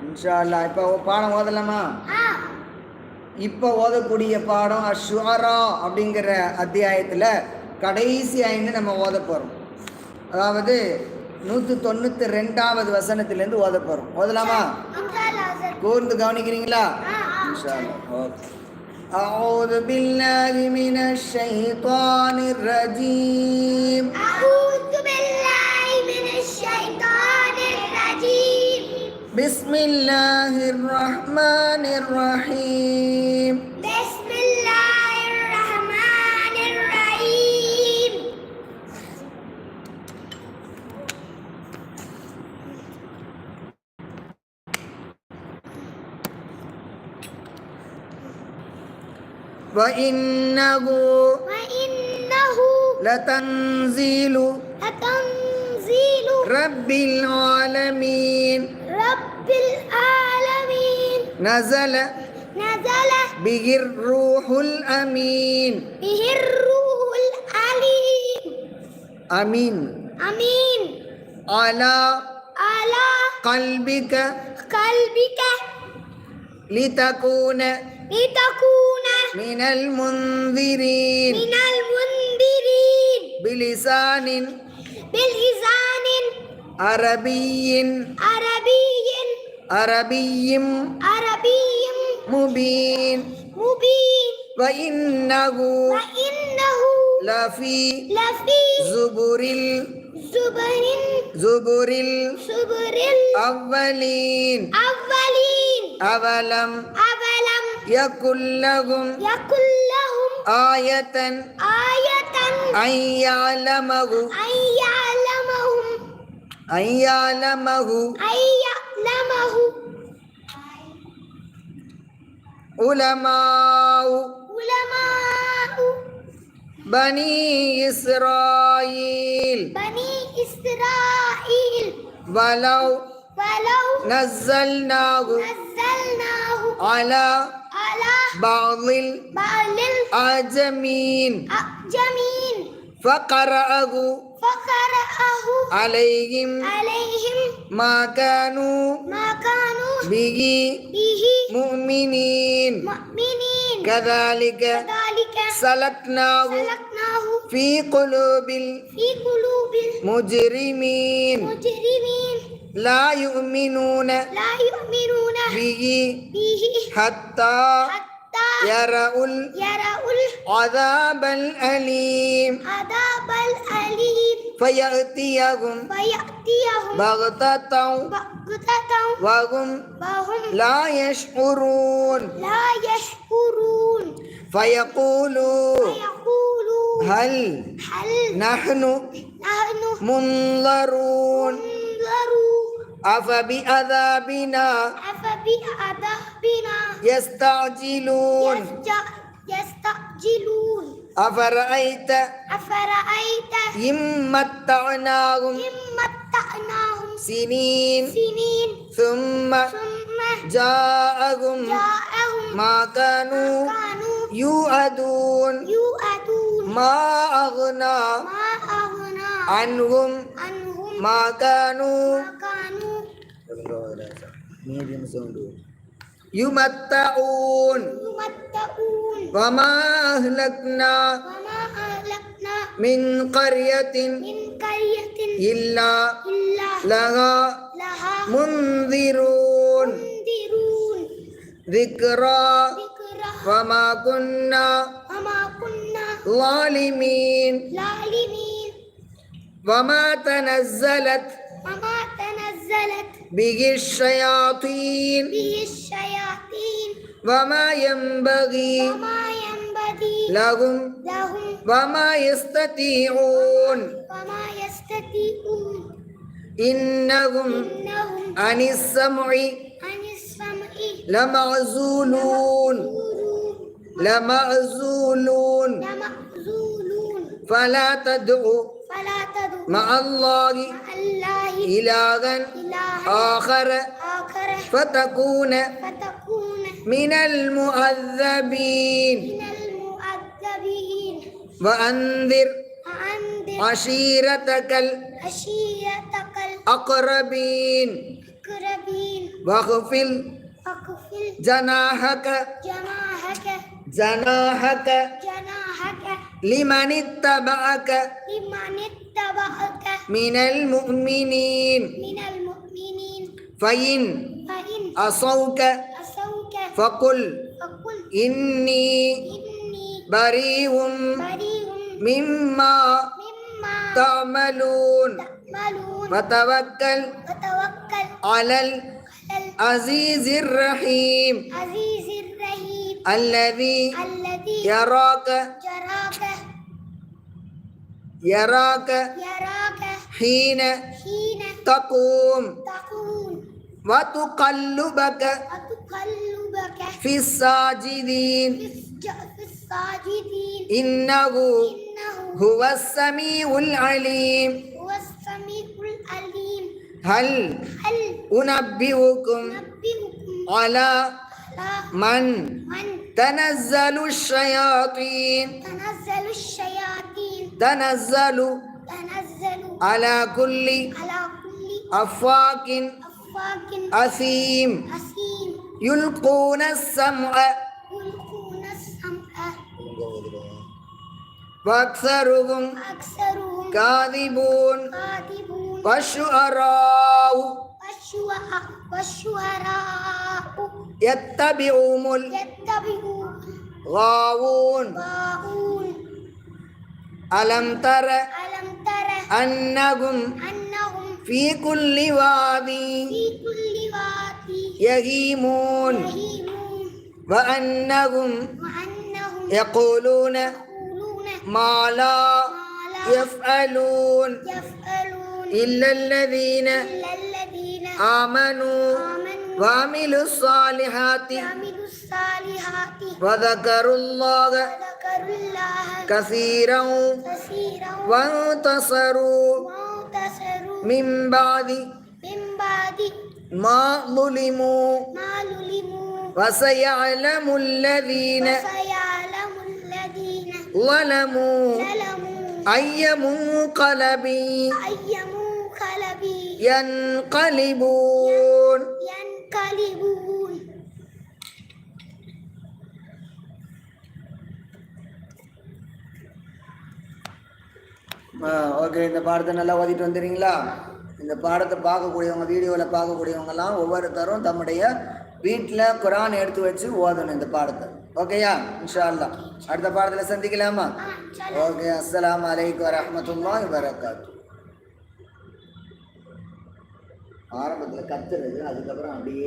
இன்ஷா அல்லாஹ் இப்போ பாடம் ஓதலாமா ஆ இப்போ ஓதக்கூடிய பாடம் அஷ்வரா அப்படிங்கிற அத்தியாயத்தில் கடைசி ஐந்து நம்ம ஓத போகிறோம் அதாவது நூற்றி தொண்ணூற்றி ரெண்டாவது வசனத்திலேருந்து ஓத போகிறோம் ஓதலாமா இன்ஷா அல்லாஹ் சார் கூர்ந்து கவனிக்கிறீங்களா ஆ ஆ إن شاء الله أوكي. أعوذ بالله من الشيطان الرجيم أعوذ بالله بسم الله الرحمن الرحيم. بسم الله الرحمن الرحيم. وإنه وإنه لتنزيل لتنزيل رب العالمين. العالمين. نزل نزل به الروح الأمين. به الروح العليم. أمين. أمين. على على قلبك. قلبك. لتكون لتكون من المنذرين. من المنذرين. بلسان بلسان عربي. عربي. عربي عربي مبين مبين وإنه وإنه لفي لفي زبر زبر زبر زبر الأولين الأولين أولم أولم يكن لهم يكن لهم آية آية أن يعلمه أن يعلمهم أن يعلمه أن يعلمه علماء علماء بني إسرائيل. بني إسرائيل. ولو ولو نزلناه نزلناه على على بعض بعض الأعجمين الأعجمين فقرأه فقرأه عليهم عليهم ما كانوا ما كانوا به به مؤمنين مؤمنين كذلك كذلك سلكناه سلكناه في قلوب في قلوب المجرمين المجرمين لا يؤمنون لا يؤمنون به به حتى حتى يروا يروا العذاب الأليم العذاب الأليم فيأتيهم. فيأتيهم. بغتة. بغتة. وهم وهم لا يشعرون. لا يشكرون فيقولوا فيقولوا هل هل نحن نحن منظرون. منذرون أفبعذابنا أفبعذابنا يستعجلون. يستع- يستعجلون. أفرأيت أفرأيت إن متعناهم إن متعناهم سنين. سنين. ثم ثم جاءهم جاءهم ما كانوا يوعدون. يوعدون. ما أغنى ما أغنى عنهم عنهم ما كانوا ما كانوا يمتعون. يمتعون. وما أهلكنا وما أهلكنا من قرية من قرية إلا إلا لها لها منذرون. منذرون. ذكرى. ذكرى. وما كنا وما كنا ظالمين. ظالمين. وما تنزلت وما تنزلت به الشياطين. به الشياطين. وما ينبغي وما ينبغي لهم لهم. وما يستطيعون. وما يستطيعون. إنهم إنهم عن السمع عن السمع لمعزولون. لمعزولون. لمعزولون. فلا تدعوا مع الله إلها آخر فتكون من المؤذبين. وأنذر عشيرتك الأقربين واغفل جناحك. جناحك. لمن اتبعك. تبعك من المؤمنين. من المؤمنين. فإن فإن عصوك عصوك فقل فقل. إني إني بريء بريء مما مما تعملون. تعملون. وتوكل فتوكل على العزيز الرحيم. عزيز الرحيم. الذي الذي يراك يراك يراك يراك حين حين تقوم. تقوم. وتقلبك وتقلبك في الساجدين. في الساجدين. إنه إنه هو السميع العليم. هو السميع العليم. هل هل أنبئكم نبئكم على على من من تنزل الشياطين؟ تنزل الشياطين؟ تنزل تنزل على كل على كل أفاك أفاك أثيم. أثيم. يلقون السمع. يلقون السمع. وأكثرهم أكثرهم كاذبون. كاذبون. والشعراء والشهراء يتبعهم يتبعون الغاوون ألم تر ألم تر أنهم أنهم في كل وادي في كل وادي يهيمون. يهيمون. وأنهم وأنهم يقولون يقولون ما لا يفعلون. يفعلون. إلا الذين إلا الذين آمنوا آمنوا وعملوا الصالحات. وعملوا الصالحات. وذكروا الله وذكروا الله كثيرا وانتصروا. وانتصروا. من بعد من بعد ما ظلموا. ما ظلموا. وسيعلم الذين وسيعلم الذين ظلموا. ظلموا. أي منقلب أي منقلب؟ ينقلبون. ينقلبون. ஓகே இந்த பாடத்தை நல்லா ஓதிட்டு வந்துடுறீங்களா? இந்த பாடத்தை பார்க்கக்கூடியவங்க வீடியோவில் பார்க்கக்கூடியவங்கெல்லாம் ஒவ்வொருத்தரும் தம்முடைய வீட்டில் குரான் எடுத்து வச்சு ஓதணும் இந்த பாடத்தை. ஓகேயா இன்ஷா அல்லா அடுத்த பாடத்தில் சந்திக்கலாமா? ஓகே அஸ்லாம் வலைக்கம் வரமத்துல்லா வரகாத்து ஆரம்பத்தில் கத்துறது அதுக்கப்புறம் அப்படியே